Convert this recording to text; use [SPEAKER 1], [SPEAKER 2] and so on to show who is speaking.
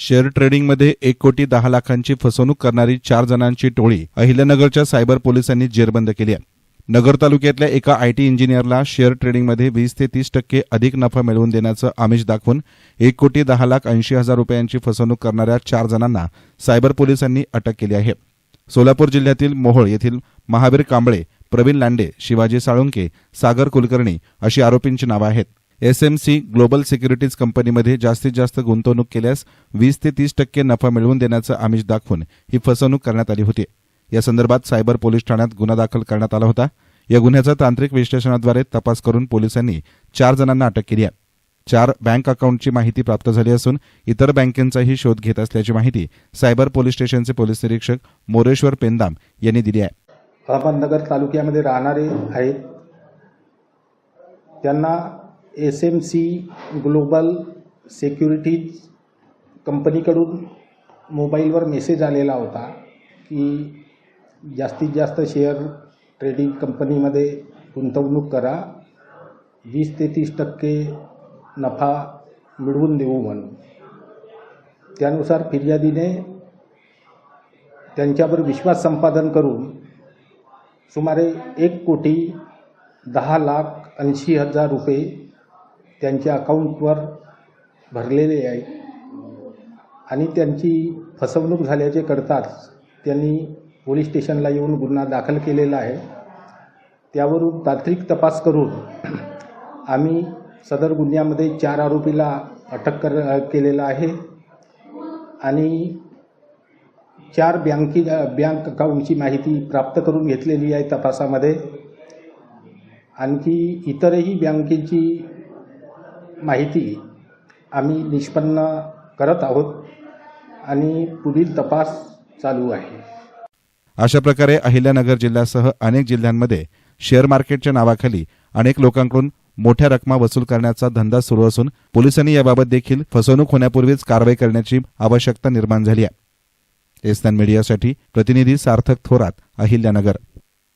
[SPEAKER 1] Share ट्रेडिंगमध्ये एक कोटी दहा लाखांची फसवणूक करणारी चार जणांची टोळी अहिल्यानगरच्या सायबर पोलिसांनी जेरबंद केली आहे. नगर तालुक्यातल्या एका आयटी इंजिनियरला शेअर ट्रेडिंगमध्ये वीस ते तीस टक्के अधिक नफा मिळवून देण्याचं आमिष दाखवून एक कोटी दहा लाख ऐंशी हजार रुपयांची फसवणूक करणाऱ्या चार जणांना सायबर पोलिसांनी अटक केली आहे. सोलापूर जिल्ह्यातील मोहोळ येथील महावीर कांबळे प्रवीण लांडे शिवाजी साळुंके सागर कुलकर्णी अशी आरोपींची नावं आहेत. एसएमसी ग्लोबल सिक्युरिटीज कंपनीमध्ये जास्तीत जास्त गुंतवणूक केल्यास वीस ते तीस टक्के नफा मिळवून देण्याचं आमिष दाखवून ही फसवणूक करण्यात आली होती. या संदर्भात सायबर पोलीस ठाण्यात गुन्हा दाखल करण्यात आला होता. या गुन्ह्याचा तांत्रिक विश्लेषणाद्वारे तपास करून पोलिसांनी चार जणांना अटक केली आहे. चार बँक अकाउंटची माहिती प्राप्त झाली असून इतर बँकेचाही शोध घेत असल्याची माहिती सायबर पोलीस स्टेशनचे पोलीस निरीक्षक मोरेश्वर पेंदाम यांनी दिली आहे.
[SPEAKER 2] अहमदनगर तालुक्यामध्ये राहणारे आहेत. त्यांना S M C global securities कंपनीकडून मोबाईलवर मेसेज आलेला होता की जास्तीत जास्त शेअर ट्रेडिंग कंपनीमध्ये गुंतवणूक करा. वीस ते तीस टक्के नफा मिळवून देऊ म्हणून. त्यानुसार फिर्यादीने त्यांच्यावर विश्वास संपादन करून सुमारे एक कोटी दहा लाख ऐंशी हजार रुपये त्यांच्या अकाउंटवर भरलेले आहे. आणि त्यांची फसवणूक झाल्याचे कळताच त्यांनी पोलीस स्टेशनला येऊन गुन्हा दाखल केलेला आहे. त्यावरून तांत्रिक तपास करून आम्ही सदर गुन्ह्यामध्ये चार आरोपीला अटक कर केलेला आहे. आणि चार बँकी बँक अकाउंटची माहिती प्राप्त करून घेतलेली आहे तपासामध्ये. आणखी इतरही बँकेची माहिती आम्ही निष्पन्न करत आहोत आणि पुढील तपास चालू आहे.
[SPEAKER 1] अशा प्रकारे अहिल्यानगर जिल्ह्यासह अनेक जिल्ह्यांमध्ये शेअर मार्केटच्या नावाखाली अनेक लोकांकडून मोठ्या रकमा वसूल करण्याचा धंदा सुरू असून पोलिसांनी याबाबत देखील फसवणूक होण्यापूर्वीच कारवाई करण्याची आवश्यकता निर्माण झाली आहे. एसनान मीडियासाठी प्रतिनिधी सार्थक थोरात अहिल्यानगर.